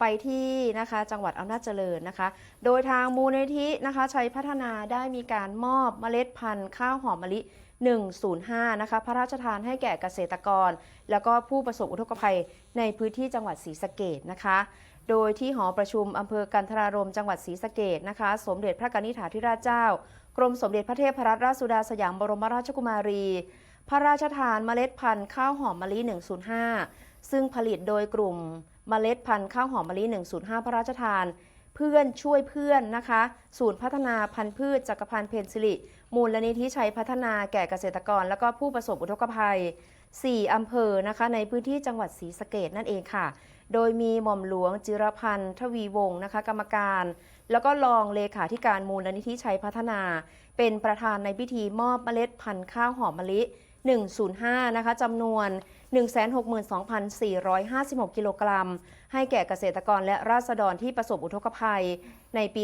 ไปที่นะคะจังหวัดอำนาจเจริญนะคะ โดยทางมูลนิธินะคะชัยพัฒนาได้มีการมอบเมล็ดพันธุ์ข้าวหอมมะลิ 105 นะคะ พระราชทานให้แก่เกษตรกร แล้วก็ผู้ประสบอุทกภัยในพื้นที่จังหวัดศรีสะเกดนะคะ โดยที่หอประชุมอำเภอกันทรารมจังหวัดศรีสะเกดนะคะ สมเด็จพระกนิษฐาธิราชเจ้า กรมสมเด็จพระเทพรัตนราชสุดาสยามบรมราชกุมารี พระราชทานเมล็ดพันธุ์ข้าวหอมมะลิ 105 ซึ่งผลิตโดยกลุ่ม เมล็ดพันธุ์ข้าวหอมมะลิ 105 พระราชทาน เพื่อนช่วยเพื่อนนะคะ ศูนย์พัฒนาพันธุ์พืชจักรพันธ์เพนซิลิ มูลนิธิชัยพัฒนาแก่เกษตรกร แล้วก็ผู้ประสบอุทกภัย 4 อำเภอนะคะในพื้นที่จังหวัดศรีสะเกดนั่นเองค่ะ โดยมีหม่อมหลวงจิรพันธ์ทวีวงศ์นะคะ กรรมการ แล้วก็รองเลขาธิการมูลนิธิชัยพัฒนา เป็นประธานในพิธีมอบเมล็ดพันธุ์ข้าวหอมมะลิ 105 นะคะจำนวน 162,456 กิโลกรัม ให้แก่เกษตรกรและราษฎรที่ประสบอุทกภัย ในปี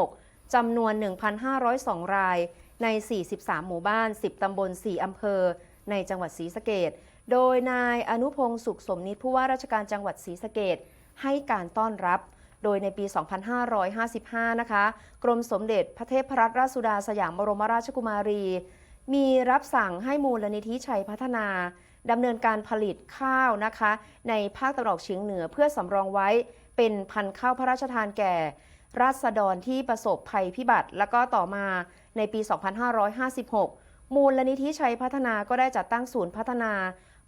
2566 จำนวน 1,502 ราย ใน 43 หมู่บ้าน 10 ตำบล 4 อำเภอ ในจังหวัดศรีสะเกดโดยนายอนุพงศ์สุขสมนิตผู้ว่าราชการจังหวัดศรีสะเกดให้การต้อนรับโดยในปี 2555 นะคะ กรมสมเด็จพระเทพรัตนราชสุดาสยามบรมราชกุมารี มีรับสั่งให้มูลนิธิชัยพัฒนาดำเนินการผลิตข้าวนะคะ ในภาคตะวันออกเฉียงเหนือเพื่อสำรองไว้เป็นพันธุ์ข้าวพระราชทานแก่ ราษฎรที่ประสบภัยพิบัติ แล้วก็ต่อมาในปี 2556 มูลนิธิชัยพัฒนาก็ได้จัดตั้งศูนย์พัฒนา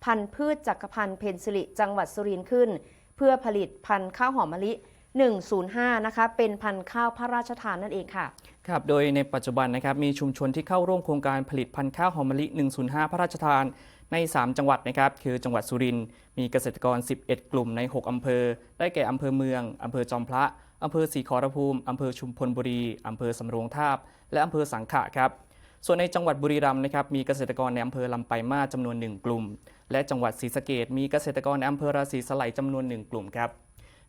พันธุ์พืชจักรพันธ์เพนซิลิจังหวัดสุรินทร์ขึ้น เพื่อผลิตพันธุ์ข้าวหอมมะลิ 105 นะคะ เป็นพันธุ์ข้าวพระราชทานนั่นเองค่ะ ครับ โดยในปัจจุบันนะครับ มีชุมชนที่เข้าร่วมโครงการผลิตพันธุ์ข้าวหอมมะลิ 105 พระราชทาน ใน 3 จังหวัดนะครับ คือจังหวัดสุรินทร์ มีเกษตรกร 11 กลุ่มใน 6 อำเภอ ได้แก่อำเภอเมือง อำเภอจอมพระ อำเภอศรีขอรภูมิ อำเภอชุมพลบุรี อำเภอสำโรงทาบ และอำเภอสังขะครับ ส่วนในจังหวัดบุรีรัมย์นะครับ มีเกษตรกรในอำเภอลำปลายมาจำนวน 1 กลุ่ม และจังหวัดศรีสะเกดมีเกษตรกรในอำเภอราศีสไลยจำนวน 1 กลุ่มครับ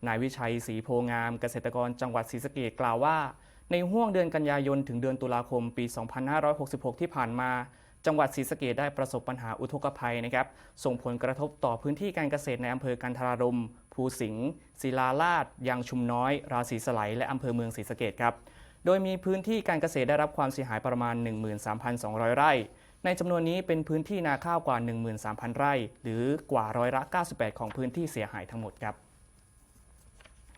นายวิชัยศรีโพงามเกษตรกรจังหวัดศรีสะเกดกล่าวว่า ในห่วงเดือนกันยายนถึงเดือนตุลาคมปี 2566 ที่ผ่านมา จังหวัดศรีสะเกดได้ประสบปัญหาอุทกภัยนะครับ ส่งผลกระทบต่อพื้นที่การเกษตรในอำเภอกันทรารมภูสิงห์ศิลาลาดยางชุมน้อย ราศีสไลและอำเภอเมืองศรีสะเกดครับ โดยมีพื้นที่การเกษตรได้รับความเสียหายประมาณ 13,200 ไร่ในจำนวนนี้เป็นพื้นที่นาข้าวกว่า 13,000 ไร่ หรือกว่าร้อยละ 98 ของพื้นที่เสียหายทั้งหมดครับ